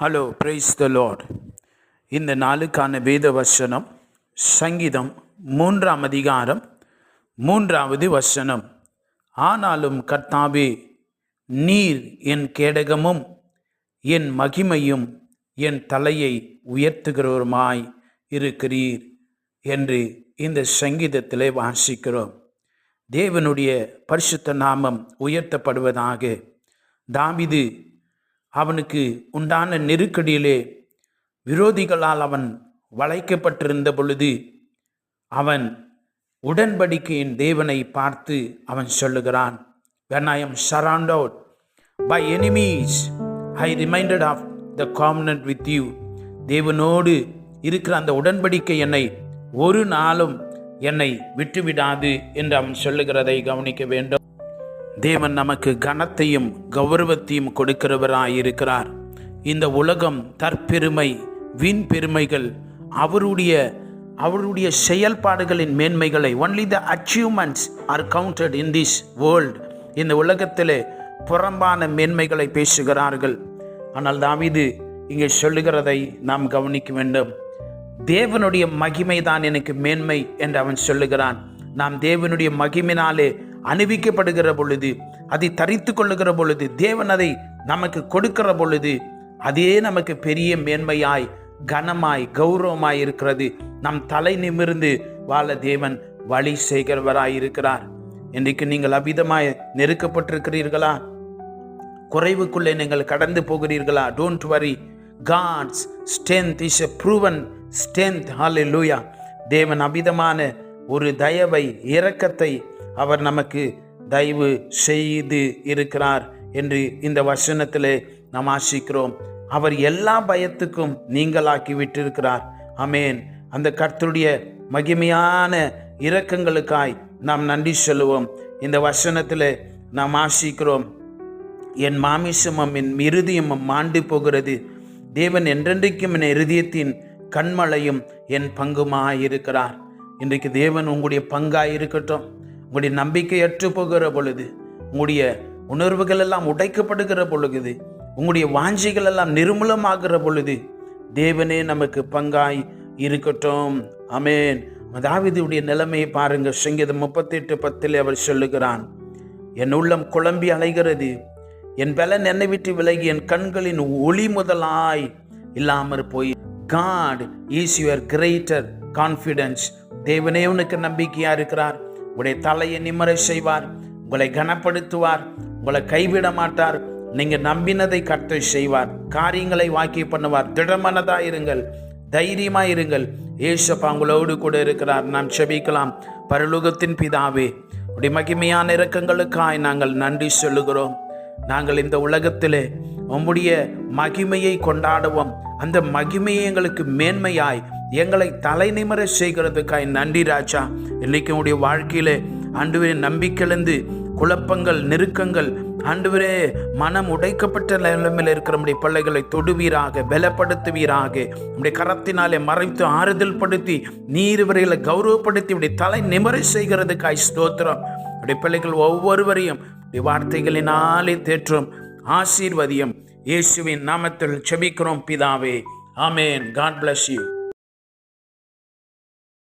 Hello praise the Lord இந்த நாளுக்கான வேத வசனம் சங்கீதம் மூன்றாம் அதிகாரம் மூன்றாவது வசனம். ஆனாலும் கர்த்தாவே நீர் என் கேடகமும் என் மகிமையும் என் தலையை உயர்த்துகிறவருமாய் இருக்கிறீர் என்று இந்த சங்கீதத்திலே வாசிக்கிறோம். தேவனுடைய பரிசுத்த நாமம் உயர்த்தப்படுவதாக. தாவிது அவனுக்கு உண்டான நெருக்கடியிலே விரோதிகளால் அவன் வளைக்கப்பட்டிருந்த பொழுது அவன் உடன்படிக்கையின் தேவனை பார்த்து அவன் சொல்லுகிறான் when I am surrounded by enemies I reminded of the covenant with you தேவனோடு இருக்கிற அந்த உடன்படிக்கை என்னை ஒரு நாளும் என்னை விட்டுவிடாது என்று அவன் சொல்லுகிறதை கவனிக்க வேண்டும். தேவன் நமக்கு கனத்தையும் கௌரவத்தையும் கொடுக்கிறவராயிருக்கிறார். இந்த உலகம் தற்பெருமை வீண் பெருமைகள் அவருடைய அவருடைய செயல்பாடுகளின் மேன்மைகளை only the achievements are counted in this world இந்த உலகத்திலே புறம்பான மேன்மைகளை பேசுகிறார்கள். ஆனால் தாவீது இங்கே சொல்லுகிறதை நாம் கவனிக்க வேண்டும். தேவனுடைய மகிமை தான் எனக்கு மேன்மை என்று அவன் சொல்லுகிறான். நாம் தேவனுடைய மகிமைனாலே அணிவிக்கப்படுகிற பொழுது அதை தரித்து கொள்ளுகிற பொழுது தேவன் அதை நமக்கு கொடுக்கிற பொழுது அதே நமக்கு பெரிய மேன்மையாய் கனமாய் கௌரவமாய் இருக்கிறது. நம் தலை நிமிர்ந்து வாழ தேவன் வழி செய்கிறவராய் இருக்கிறார். இன்றைக்கு நீங்கள் அபிதமாய் நெருக்கப்பட்டிருக்கிறீர்களா? குறைவுக்குள்ளே நீங்கள் கடந்து போகிறீர்களா? Don't worry God's strength is a proven strength hallelujah தேவன் அபிதமான ஒரு தயவை இரக்கத்தை அவர் நமக்கு தயவு செய்து இருக்கிறார் என்று இந்த வசனத்திலே நாம் ஆசிக்கிறோம். அவர் எல்லா பயத்துக்கும் நீங்களாக்கி விட்டிருக்கிறார். அமேன் அந்த கர்த்தருடைய மகிமையான இரக்கங்களுக்காய் நாம் நன்றி சொல்லுவோம். இந்த வசனத்தில் நாம் ஆசிக்கிறோம். என் மாமிசமும் என் இருதயமும் மாண்டு போகிறது. தேவன் என்றென்றைக்கும் என் இருதயத்தின் கண்மலையும் என் பங்குமாயிருக்கிறார். இன்றைக்கு தேவன் உங்களுடைய பங்காய் இருக்கட்டும் உங்களுடைய நம்பிக்கை அற்று போகிற பொழுது உங்களுடைய உணர்வுகள் எல்லாம் உடைக்கப்படுகிற பொழுது உங்களுடைய வாஞ்சிகள் எல்லாம் நிர்மூலமாகிற பொழுது தேவனே நமக்கு பங்காய் இருக்கட்டும். அமேன் தாவிதுடைய நிலைமையை பாருங்க. சங்கீதம் முப்பத்தெட்டு பத்தில் அவர் சொல்லுகிறான் என் உள்ளம் குழம்பி அலைகிறது. என் பலன் என்னை விட்டு விலகி என் கண்களின் ஒளி முதலாய் இல்லாமற் போய். God is your greater confidence தேவனே உனக்கு நம்பிக்கையா இருக்கிறார். உடைய தலையை நிம்மரை செய்வார் உங்களை கனப்படுத்துவார் உங்களை கைவிட மாட்டார். நீங்கள் நம்பினதை கர்த்தர் செய்வார். காரியங்களை வாக்கி பண்ணுவார். திடமனதா இருங்கள். தைரியமா இருங்கள். ஏசப்பா உங்களோடு கூட இருக்கிறார். நாம் செபிக்கலாம். பரலோகத்தின் பிதாவே உடைய மகிமையான இறக்கங்களுக்காய் நாங்கள் நன்றி சொல்லுகிறோம். நாங்கள் இந்த உலகத்திலே உம்முடைய மகிமையை கொண்டாடுவோம். அந்த மகிமையை எங்களுக்கு மேன்மையாய் எங்களை தலைநிமர செய்கிறதுக்காய் நன்றி ராஜா. இன்னைக்கு உடைய வாழ்க்கையில் ஆண்டுவரே நம்பிக்கையிலிருந்து குழப்பங்கள் நெருக்கங்கள் ஆண்டுவரே மனம் உடைக்கப்பட்ட நிலைமையில் இருக்கிற நம்முடைய பிள்ளைகளை தொடுவீராக பலப்படுத்துவீராக. நம்முடைய கரத்தினாலே மறைத்து ஆறுதல் படுத்தி நீர் இவர்களை கௌரவப்படுத்தி இப்படி தலை நிமரை செய்கிறதுக்காய் ஸ்தோத்திரம். நம்முடைய பிள்ளைகள் ஒவ்வொருவரையும் வார்த்தைகளினாலே தேற்றும். ஆசீர்வதியம். இயேசுவின் நாமத்தில் செபிக்கிறோம் பிதாவே. ஆமேன். God bless you